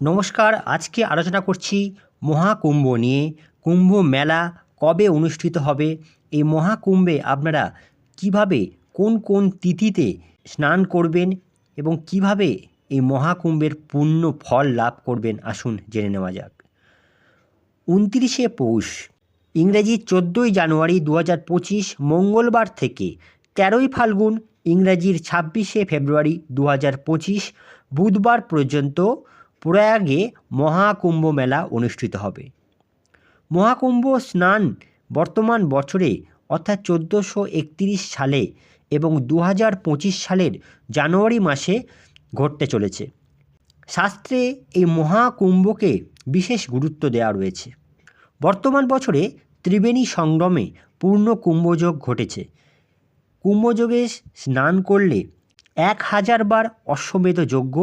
নমস্কার, আজকে আলোচনা করছি মহাকুম্ভ নিয়ে। কুম্ভ মেলা কবে অনুষ্ঠিত হবে? এই মহাকুম্ভে আপনারা কীভাবে কোন কোন তিথিতে স্নান করবেন এবং কীভাবে এই মহাকুম্ভের পূর্ণ ফল লাভ করবেন আসুন জেনে নেওয়া যাক। উনত্রিশে পৌষ, ইংরেজি চোদ্দোই জানুয়ারি দু হাজার পঁচিশ, মঙ্গলবার থেকে তেরোই ফাল্গুন, ইংরেজির ছাব্বিশে ফেব্রুয়ারি দু হাজার পঁচিশ, বুধবার পর্যন্ত প্রয়াগে মহাকুম্ভ মেলা অনুষ্ঠিত হবে। মহাকুম্ভ স্নান বর্তমান বছরে অর্থাৎ চোদ্দোশো সালে এবং দু হাজার পঁচিশ সালের জানুয়ারি মাসে ঘটতে চলেছে। শাস্ত্রে এই মহাকুম্ভকে বিশেষ গুরুত্ব দেওয়া রয়েছে। বর্তমান বছরে ত্রিবেণী সংগমে পূর্ণ কুম্ভযোগ ঘটেছে। কুম্ভযোগে স্নান করলে এক হাজার বার অশ্বমেধ যজ্ঞ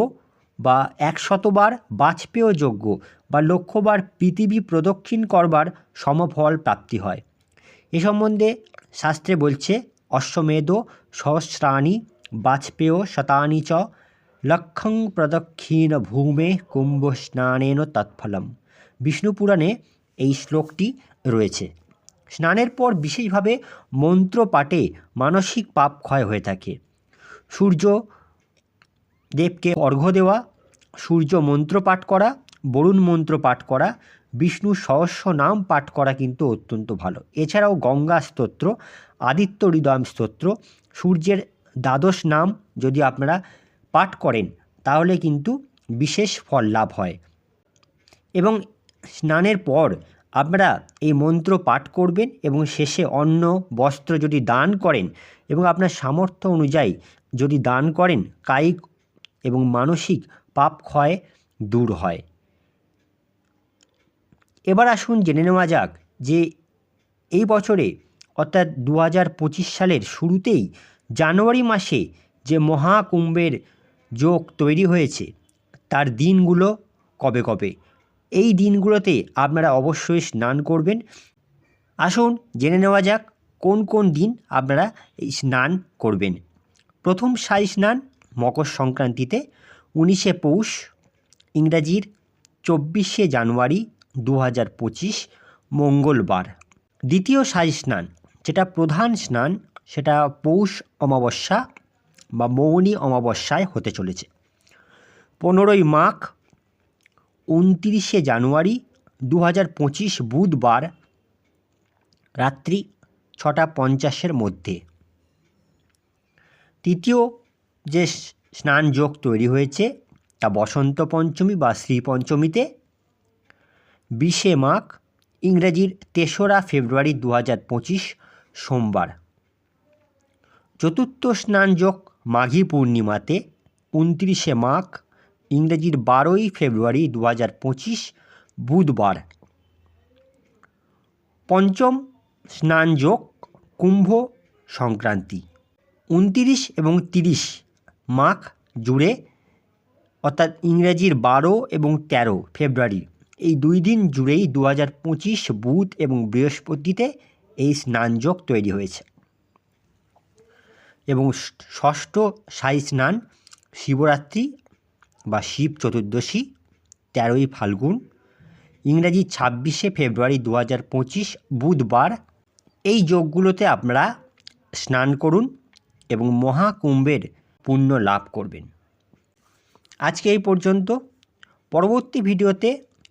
বা একশতবার বাজপেয় যজ্ঞ বা লক্ষবার পৃথিবী প্রদক্ষিণ করবার সমফল প্রাপ্তি হয়। এ সম্বন্ধে শাস্ত্রে বলছে, অশ্বমেধ সহস্রাণী বাজপেয় শতানি চ লক্ষং প্রদক্ষিণ ভূমে কুম্ভ স্নানেন তৎফলম। বিষ্ণু পুরাণে এই শ্লোকটি রয়েছে। স্নানের পর বিশেষভাবে মন্ত্র পাঠে মানসিক পাপ ক্ষয় হয়ে থাকে। সূর্য দেবকে অর্ঘ্য দেওয়া সূর্য মন্ত্র পাঠ করা, বরুণ মন্ত্র পাঠ করা, বিষ্ণু সহস্র নাম পাঠ করা কিন্তু অত্যন্ত ভালো। এছাড়াও গঙ্গা স্তোত্র, আদিত্য হৃদয় স্তোত্র, সূর্যের দ্বাদশ নাম যদি আপনারা পাঠ করেন, তাহলে কিন্তু বিশেষ ফল লাভ হয়। এবং স্নানের পর আপনারা এই মন্ত্র পাঠ করবেন এবং শেষে অন্ন, বস্ত্র যদি দান করেন এবং আপনার সামর্থ্য অনুযায়ী যদি দান করেন, কায়িক এবং মানসিক পাপ ক্ষয় দূর হয়। এবার আসুন জেনে নেওয়া যাক যে এই বছরে, অর্থাৎ দু হাজার পঁচিশ সালের শুরুতেই জানুয়ারি মাসে যে মহাকুম্ভের যোগ তৈরি হয়েছে, তার দিনগুলো কবে কবে? এই দিনগুলোতে আপনারা অবশ্যই স্নান করবেন। আসুন জেনে নেওয়া যাক কোন কোন দিন আপনারা স্নান করবেন। প্রথম সাই স্নান মকর সংক্রান্তিতে উনিশে পৌষ, ইংরাজির চব্বিশে জানুয়ারি দু হাজার পঁচিশ, মঙ্গলবার। দ্বিতীয় সাই স্নান, যেটা প্রধান স্নান, সেটা পৌষ অমাবস্যা বা মৌনী অমাবস্যায় হতে চলেছে। পনেরোই মাঘ, উনতিরিশে জানুয়ারি দু হাজার পঁচিশ, বুধবার, রাত্রি ছটা পঞ্চাশের মধ্যে। তৃতীয় যে স্নান যোগ তৈরি হয়েছে তা বসন্ত পঞ্চমী বা শ্রী পঞ্চমীতে। বিশে মাঘ, ইংরেজির তেসরা ফেব্রুয়ারি দু হাজার পঁচিশ, সোমবার। চতুর্থ স্নান যোগ মাঘী পূর্ণিমাতে, উনত্রিশে মাঘ, ইংরেজির বারোই ফেব্রুয়ারি দু হাজার পঁচিশ, বুধবার। পঞ্চম স্নানযোগ কুম্ভ সংক্রান্তি, উনতিরিশ এবং তিরিশ মাঘ জুড়ে, অর্থাৎ ইংরেজির বারো এবং তেরো ফেব্রুয়ারি। এই দুই দিন জুড়েই দু হাজার পঁচিশ বুধ এবং বৃহস্পতিতে এই স্নানযোগ তৈরি হয়েছে। এবং ষষ্ঠ সাই স্নান শিবরাত্রি বা শিব চতুর্দশী, তেরোই ফাল্গুন। ইংরাজি ছাব্বিশে ফেব্রুয়ারি দু হাজার পঁচিশ বুধবার। এই যোগগুলোতে আপনারা স্নান করুন এবং মহাকুম্ভের পুণ্য লাভ করবেন। আজকে এই পর্যন্ত। পরবর্তী ভিডিওতে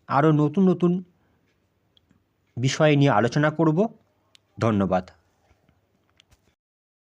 আরও নতুন নতুন বিষয় নিয়ে আলোচনা করব। ধন্যবাদ।